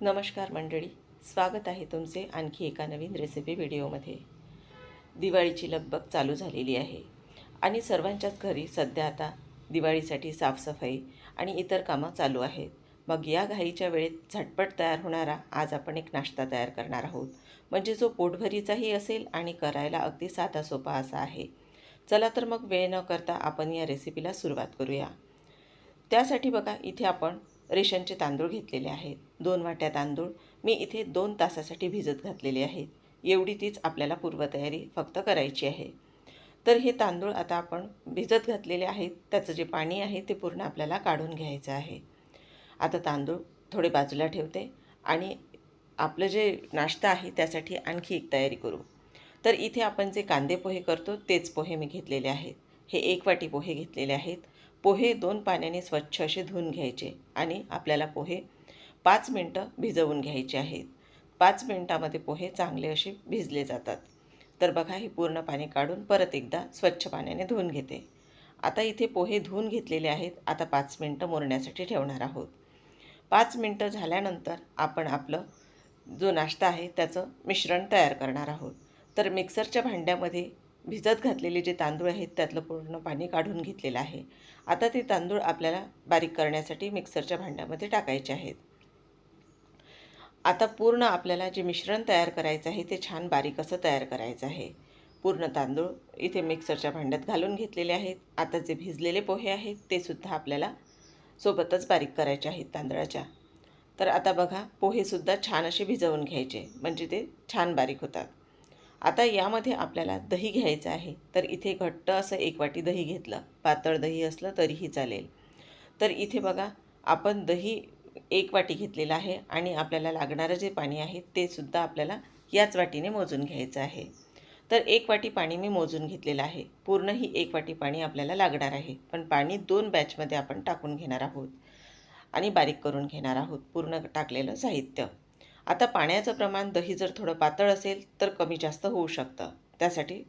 नमस्कार मंडळी स्वागत आहे तुमचे आणखी एका नवीन रेसिपी व्हिडिओमध्ये. दिवाळीची लगबग चालू झालेली आहे आणि सर्वांच्याच घरी सध्या आता दिवाळीसाठी साफसफाई आणि इतर कामं चालू आहेत. मग या घाईच्या वेळेत झटपट तयार होणारा आज आपण एक नाश्ता तयार करणार आहोत. म्हणजे जो पोटभरीचाही असेल आणि करायला अगदी साधा सोपा असा आहे. चला तर मग वेळ न करता आपण या रेसिपीला सुरुवात करूया. त्यासाठी बघा इथे आपण रेशनचे तांदूळ घेतलेले आहेत. दोन वाट्या तांदूळ मी इथे दोन तासासाठी भिजत घातलेले आहेत. एवढी तीच आपल्याला पूर्वतयारी फक्त करायची आहे. तर हे तांदूळ आता आपण भिजत घातलेले आहेत. त्याचं जे पाणी आहे ते पूर्ण आपल्याला काढून घ्यायचं आहे. आता तांदूळ थोडे बाजूला ठेवते आणि आपलं जे नाश्ता आहे त्यासाठी आणखी एक तयारी करू. तर इथे आपण जे कांदे पोहे करतो तेच पोहे मी घेतलेले आहेत. हे एक वाटी पोहे घेतलेले आहेत. पोहे दोन पाण्याने स्वच्छ असे धुवून घ्यायचे आणि आपल्याला पोहे पाच मिनटं भिजवून घ्यायचे आहेत. पाच मिनटामध्ये पोहे चांगले असे भिजले जातात. तर बघा हे पूर्ण पाणी काढून परत एकदा स्वच्छ पाण्याने धुवून घेते. आता इथे पोहे धुवून घेतलेले आहेत. आता पाच मिनटं मुरण्यासाठी ठेवणार आहोत. पाच मिनटं झाल्यानंतर आपण आपलं जो नाश्ता आहे त्याचं मिश्रण तयार करणार आहोत. तर मिक्सरच्या भांड्यामध्ये भिजत घातलेले जे तांदूळ आहेत त्यातलं पूर्ण पाणी काढून घेतलेलं आहे. आता ते तांदूळ आपल्याला बारीक करण्यासाठी मिक्सरच्या भांड्यामध्ये टाकायचे आहेत. आता पूर्ण आपल्याला जे मिश्रण तयार करायचं आहे ते छान बारीक असं तयार करायचं आहे. पूर्ण तांदूळ इथे मिक्सरच्या भांड्यात घालून घेतलेले आहेत. आता जे भिजलेले पोहे आहेत ते सुद्धा आपल्याला सोबतच बारीक करायचे आहेत तांदळाच्या. तर आता बघा पोहेसुद्धा छान असे भिजवून घ्यायचे म्हणजे ते छान बारीक होतात. आता यामध्ये आपल्याला दही घ्यायचं आहे. तर इथे घट्ट असं एक वाटी दही घेतलं. पातळ दही असलं तरीही चालेल. तर इथे बघा आपण दही एक वाटी घेतलेलं आहे आणि आपल्याला लागणारं जे पाणी आहे ते सुद्धा आपल्याला याच वाटीने मोजून घ्यायचं आहे. तर एक वाटी पाणी मी मोजून घेतलेलं आहे. पूर्ण ही एक वाटी पाणी आपल्याला लागणार आहे. पण पाणी दोन बॅचमध्ये आपण टाकून घेणार आहोत आणि बारीक करून घेणार आहोत. पूर्ण टाकलेलं साहित्य. आता पाण्याचं प्रमाण दही जर थोडं पातळ असेल तर कमी जास्त होऊ शकतं. त्यासाठी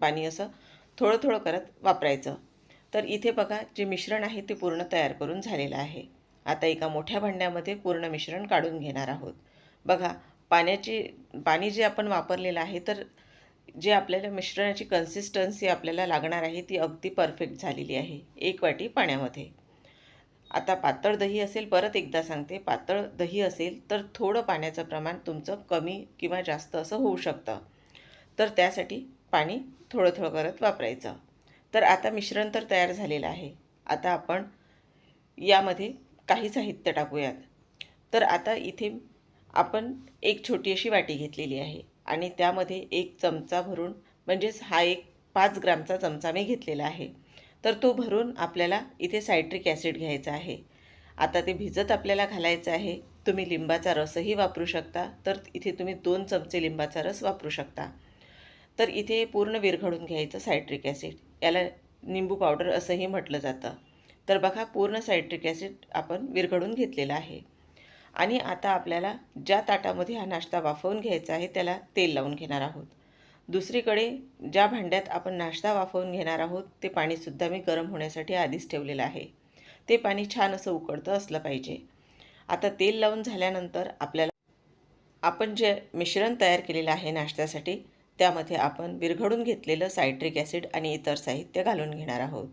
पाणी असं थोडं थोडं करत वापरायचं. तर इथे बघा जे मिश्रण आहे ते पूर्ण तयार करून झालेलं आहे. आता एका मोठ्या भांड्यामध्ये पूर्ण मिश्रण काढून घेणार आहोत. बघा पाण्याची पाणी जे आपण वापरलेलं आहे तर जे आपल्याला मिश्रणाची कन्सिस्टन्सी आपल्याला लागणार आहे ती अगदी परफेक्ट झालेली आहे. एक वाटी पाण्यामध्ये. आता पातळ दही असेल परत एकदा सांगते. पातळ दही असेल तर थोडं पाण्याचं प्रमाण तुमचं कमी किंवा जास्त असं होऊ शकतं. तर त्यासाठी पाणी थोडं थोडं करत वापरायचं. तर आता मिश्रण तर तयार झालेलं आहे. आता आपण यामध्ये काही साहित्य टाकूयात. तर आता इथे आपण एक छोटी अशी वाटी घेतलेली आहे आणि त्यामध्ये एक चमचा भरून म्हणजेच हा एक पाच ग्रामचा चमचा मी घेतलेला आहे. तर तो भरून आपल्याला इथे सायट्रिक ॲसिड घ्यायचा आहे. आता ते भिजत आपल्याला घालायचं आहे. तुम्ही लिंबाचा रसही वापरू शकता. तर इथे तुम्ही दोन चमचे लिंबाचा रस वापरू शकता. तर इथे पूर्ण विरघळून घ्यायचं सायट्रिक ॲसिड. याला निंबू पावडर असंही म्हटलं जातं. तर बघा पूर्ण सायट्रिक ॲसिड आपण विरघळून घेतलेलं आहे. आणि आता आपल्याला ज्या ताटामध्ये हा नाश्ता वाफवून घ्यायचा आहे त्याला तेल लावून घेणार आहोत. दुसरीकडे ज्या भांड्यात आपण नाश्ता वाफवून घेणार आहोत ते पाणीसुद्धा मी गरम होण्यासाठी आधीच ठेवलेलं आहे. ते पाणी छान असं उकळतं असलं पाहिजे. आता तेल लावून झाल्यानंतर आपल्याला आपण जे मिश्रण तयार केलेलं आहे नाश्त्यासाठी त्यामध्ये आपण विरघडून घेतलेलं सायट्रिक ॲसिड आणि इतर साहित्य घालून घेणार आहोत.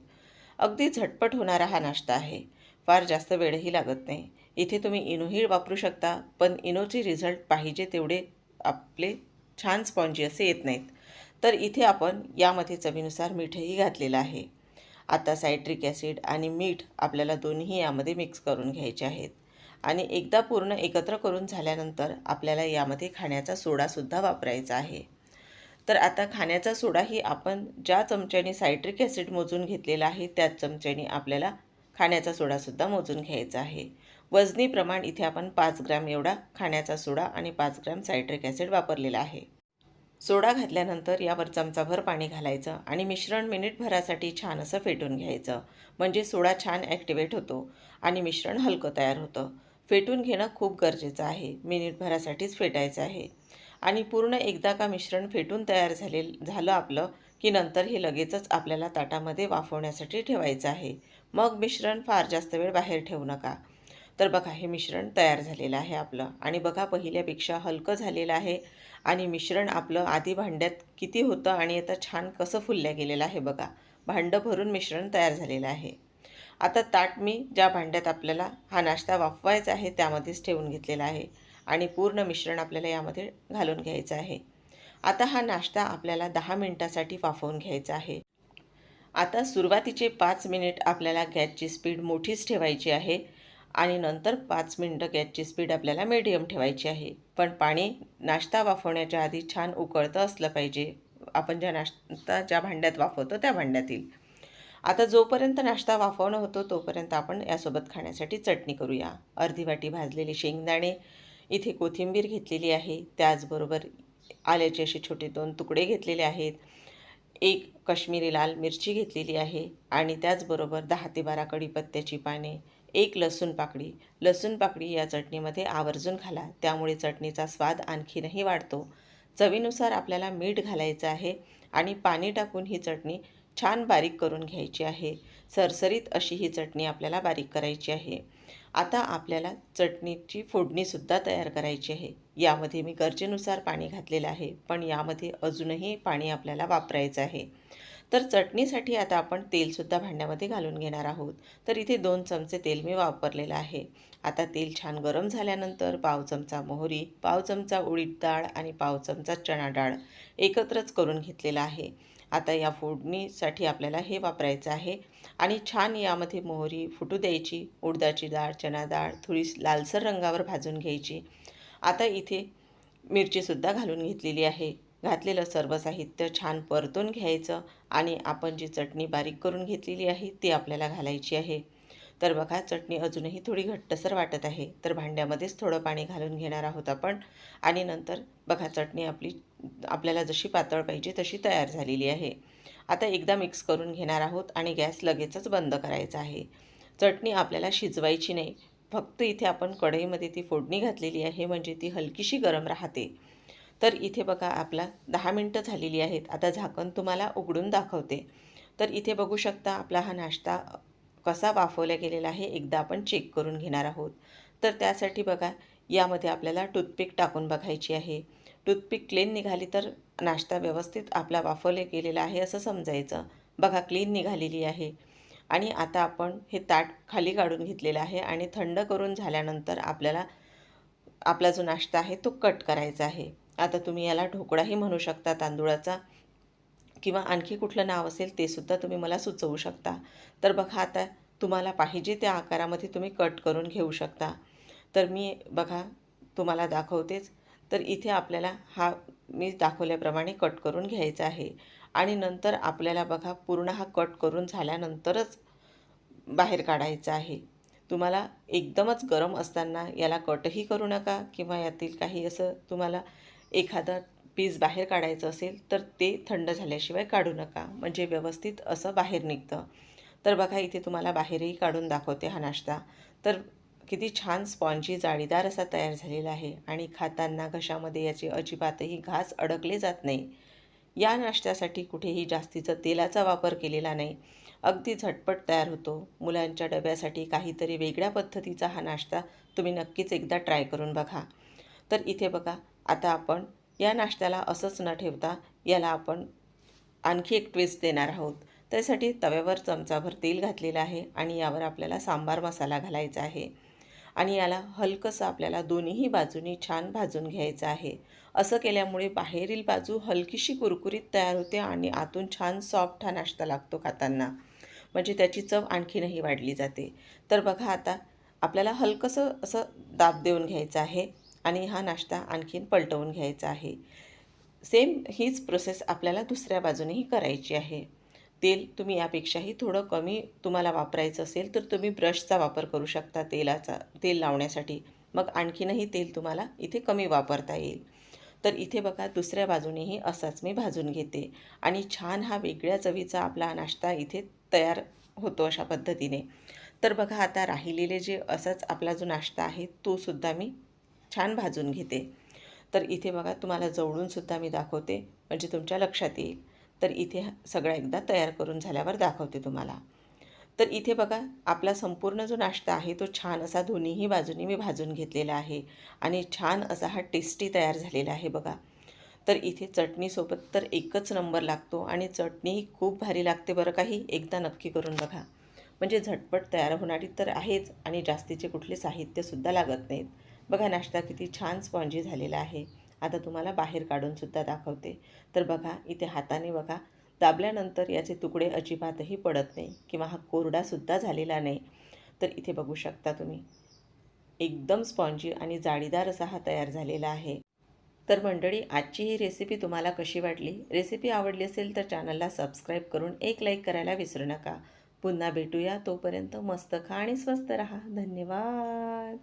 अगदी झटपट होणारा हा नाश्ता आहे. फार जास्त वेळही लागत नाही. इथे तुम्ही इनोही वापरू शकता पण इनोचे रिझल्ट पाहिजे तेवढे आपले छान स्पॉन्जी असे येत नाहीत. तर इथे आपण यामध्ये चवीनुसार मीठही घातलेलं आहे. आता सायट्रिक ॲसिड आणि मीठ आपल्याला दोन्ही यामध्ये मिक्स करून घ्यायचे आहेत. आणि एकदा पूर्ण एकत्र करून झाल्यानंतर आपल्याला यामध्ये खाण्याचा सोडासुद्धा वापरायचा आहे. तर आता खाण्याचा सोडाही आपण ज्या चमच्याने सायट्रिक ॲसिड मोजून घेतलेला आहे त्याच चमच्याने आपल्याला खाण्याचा सोडासुद्धा मोजून घ्यायचा आहे. वजनी प्रमाण इथे आपण पाच ग्रॅम एवढा खाण्याचा सोडा आणि पाच ग्रॅम सायट्रिक ॲसिड वापरलेला आहे. सोडा घातल्यानंतर यावर चमचाभर पाणी घालायचं आणि मिश्रण मिनिटभरासाठी छान असं फेटून घ्यायचं. म्हणजे सोडा छान ॲक्टिवेट होतो आणि मिश्रण हलकं तयार होतं. फेटून घेणं खूप गरजेचं आहे. मिनिटभरासाठीच फेटायचं आहे. आणि पूर्ण एकदा का मिश्रण फेटून तयार झाले झालं आपलं की नंतर हे लगेचच आपल्याला ताटामध्ये वाफवण्यासाठी ठेवायचं आहे. मग मिश्रण फार जास्त वेळ बाहेर ठेवू नका. तर बघा हे मिश्रण तयार झालेलं आहे आपलं. आणि बघा पहिल्यापेक्षा हलकं झालेलं आहे. आणि मिश्रण आपलं आधी भांड्यात किती होतं आणि आता छान कसं फुलल्या गेलेलं आहे बघा. भांडं भरून मिश्रण तयार झालेलं आहे. आता ताट मी ज्या भांड्यात आपल्याला हा नाश्ता वाफवायचा आहे त्यामध्येच ठेवून घेतलेला आहे. आणि पूर्ण मिश्रण आपल्याला यामध्ये घालून घ्यायचं आहे. आता हा नाश्ता आपल्याला दहा मिनटासाठी वाफवून घ्यायचा आहे. आता सुरुवातीचे पाच मिनिट आपल्याला गॅसची स्पीड मोठीच ठेवायची आहे. आणि नंतर पाच मिनटं गॅसची स्पीड आपल्याला मीडियम ठेवायची आहे. पण पाणी नाश्ता वाफवण्याच्या आधी छान उकळतं असलं पाहिजे. आपण ज्या नाश्ता ज्या भांड्यात वाफवतो त्या भांड्यातील. आता जोपर्यंत नाश्ता वाफवणं होतो तोपर्यंत आपण यासोबत खाण्यासाठी चटणी करूया. अर्धी वाटी भाजलेले शेंगदाणे इथे कोथिंबीर घेतलेली आहे. त्याचबरोबर आल्याचे असे छोटे दोन तुकडे घेतलेले आहेत. एक कश्मीरी लाल मिरची घेतलेली आहे आणि त्याचबरोबर दहा ते बारा कढीपत्त्याची पाने. एक लसूण पाकडी लसूण पाकडी या चटणीमध्ये आवर्जून घाला त्यामुळे चटणीचा स्वाद आणखीनही वाढतो. चवीनुसार आपल्याला मीठ घालायचं आहे आणि पाणी टाकून ही चटणी छान बारीक करून घ्यायची आहे. सरसरीत अशी ही चटणी आपल्याला बारीक करायची आहे. आता आपल्याला चटणीची फोडणीसुद्धा तयार करायची आहे. यामध्ये मी गरजेनुसार पाणी घातलेलं आहे पण यामध्ये अजूनही पाणी आपल्याला वापरायचं आहे. तर चटणीसाठी आता आपण तेलसुद्धा भांड्यामध्ये घालून घेणार आहोत. तर इथे दोन चमचे तेल मी वापरलेलं आहे. आता तेल छान गरम झाल्यानंतर पाव चमचा मोहरी पाव चमचा उडीद डाळ आणि पाव चमचा चणा डाळ एकत्रच करून घेतलेला आहे. आता या फोडणीसाठी आपल्याला हे वापरायचं आहे आणि छान यामध्ये मोहरी फुटू द्यायची उडदाची डाळ चणा डाळ थोडी लालसर रंगावर भाजून घ्यायची. आता इथे मिरचीसुद्धा घालून घेतलेली आहे. घातलेलं सर्व साहित्य छान परतून घ्यायचं आणि आपण जी चटणी बारीक करून घेतलेली आहे ती आपल्याला घालायची आहे. तर बघा चटणी अजूनही थोडी घट्टसर वाटत आहे. तर भांड्यामध्येच थोडं पाणी घालून घेणार आहोत आपण. आणि नंतर बघा चटणी आपली आपल्याला जशी पातळ पाहिजे तशी तयार झालेली आहे. आता एकदा मिक्स करून घेणार आहोत आणि गॅस लगेचच बंद करायचा आहे. चटणी आपल्याला शिजवायची नाही. फक्त इथे आपण कढईमध्ये ती फोडणी घातलेली आहे म्हणजे ती हलकीशी गरम राहते. तर इथे बघा आपला दहा मिनटं झालेली आहेत. आता झाकण तुम्हाला उघडून दाखवते. तर इथे बघू शकता आपला हा नाश्ता कसा वाफवला गेलेला आहे एकदा आपण चेक करून घेणार आहोत. तर त्यासाठी बघा यामध्ये आपल्याला टूथपिक टाकून बघायची आहे. टूथपिक क्लीन निघाली तर नाश्ता व्यवस्थित आपला वाफवला गेलेला आहे असं समजायचं. बघा क्लीन निघालेली आहे. आणि आता आपण हे ताट खाली काढून घेतलेलं आहे आणि थंड करून झाल्यानंतर आपल्याला आपला जो नाश्ता आहे तो कट करायचा आहे. आता तुम्ही याला ढोकळाही म्हणू शकता तांदूळाचा. किंवा आणखी कुठलं नाव असेल ते सुद्धा तुम्ही मला सुचवू शकता. तर बघा आता तुम्हाला पाहिजे त्या आकारामध्ये तुम्ही कट करून घेऊ शकता. तर मी बघा तुम्हाला दाखवतेच. तर इथे आपल्याला हा मी दाखवल्याप्रमाणे कट करून घ्यायचा आहे. आणि नंतर आपल्याला बघा पूर्ण हा कट करून झाल्यानंतरच बाहेर काढायचा आहे. तुम्हाला एकदमच गरम असताना याला कटही करू नका किंवा यातील काही असं तुम्हाला एखादा पीस बाहेर काढायचं असेल तर ते थंड झाल्याशिवाय काढू नका. म्हणजे व्यवस्थित असं बाहेर निघतं. तर बघा इथे तुम्हाला बाहेरही काढून दाखवते हा नाश्ता. तर किती छान स्पॉन्जी जाळीदार असा तयार झालेला आहे. आणि खाताना घशामध्ये याचे अजिबातही घास अडकले जात नाही. या नाश्त्यासाठी कुठेही जास्तीचं तेलाचा वापर केलेला नाही. अगदी झटपट तयार होतो. मुलांच्या डब्यासाठी काहीतरी वेगळ्या पद्धतीचा हा नाश्ता तुम्ही नक्कीच एकदा ट्राय करून बघा. तर इथे बघा आता आपण या नाश्त्याला असंच न ठेवता याला आपण आणखी एक ट्विस्ट देणार आहोत. त्यासाठी तव्यावर चमचाभर तेल घातलेलं आहे आणि यावर आपल्याला सांबार मसाला घालायचा आहे. आणि याला हलकंसं आपल्याला दोन्हीही बाजूनी छान भाजून घ्यायचं आहे. असं केल्यामुळे बाहेरील बाजू हलकीशी कुरकुरीत तयार होते आणि आतून छान सॉफ्ट हा नाश्ता लागतो खाताना. म्हणजे त्याची चव आणखीनही वाढली जाते. तर बघा आता आपल्याला हलकंसं असं दाब देऊन घ्यायचं आहे. आणि हा नाश्ता आणखीन पलटवून घ्यायचा आहे. सेम हीच प्रोसेस आपल्याला दुसऱ्या बाजूनेही करायची आहे. तेल तुम्ही यापेक्षाही थोडं कमी तुम्हाला वापरायचं असेल तर तुम्ही ब्रशचा वापर करू शकता तेलाचा तेल लावण्यासाठी. मग आणखीनही तेल तुम्हाला इथे कमी वापरता येईल. तर इथे बघा दुसऱ्या बाजूनेही असाच मी भाजून घेते. आणि छान हा वेगळ्या चवीचा आपला नाश्ता इथे तयार होतो अशा पद्धतीने. तर बघा आता राहिलेले जे असाच आपला जो नाश्ता आहे तो सुद्धा मी छान भाजून घेते. तर इथे बघा तुम्हाला जवळूनसुद्धा मी दाखवते म्हणजे तुमच्या लक्षात येईल. तर इथे सगळं एकदा तयार करून झाल्यावर दाखवते तुम्हाला. तर इथे बघा आपला संपूर्ण जो नाश्ता आहे तो छान असा दोन्हीही बाजूनी मी भाजून घेतलेला आहे. आणि छान असा हा टेस्टी तयार झालेला आहे बघा. तर इथे चटणीसोबत तर एकच नंबर लागतो आणि चटणीही खूप भारी लागते बरं काही एकदा नक्की करून बघा. म्हणजे झटपट तयार होणारी तर आहेच आणि जास्तीचे कुठले साहित्यसुद्धा लागत नाहीत. बघा नाश्ता किती छान स्पॉन्जी झालेला आहे. आता तुम्हाला बाहेर काढूनसुद्धा दाखवते. तर बघा इथे हाताने बघा दाबल्यानंतर याचे तुकडे अजिबातही पडत नाही किंवा हा कोरडासुद्धा झालेला नाही. तर इथे बघू शकता तुम्ही एकदम स्पॉन्जी आणि जाळीदार असा हा तयार झालेला आहे. तर मंडळी आजची ही रेसिपी तुम्हाला कशी वाटली? रेसिपी आवडली असेल तर चॅनलला सबस्क्राईब करून एक लाईक करायला विसरू नका. पुन्हा भेटूया. तोपर्यंत मस्त खा आणि स्वस्त रहा. धन्यवाद.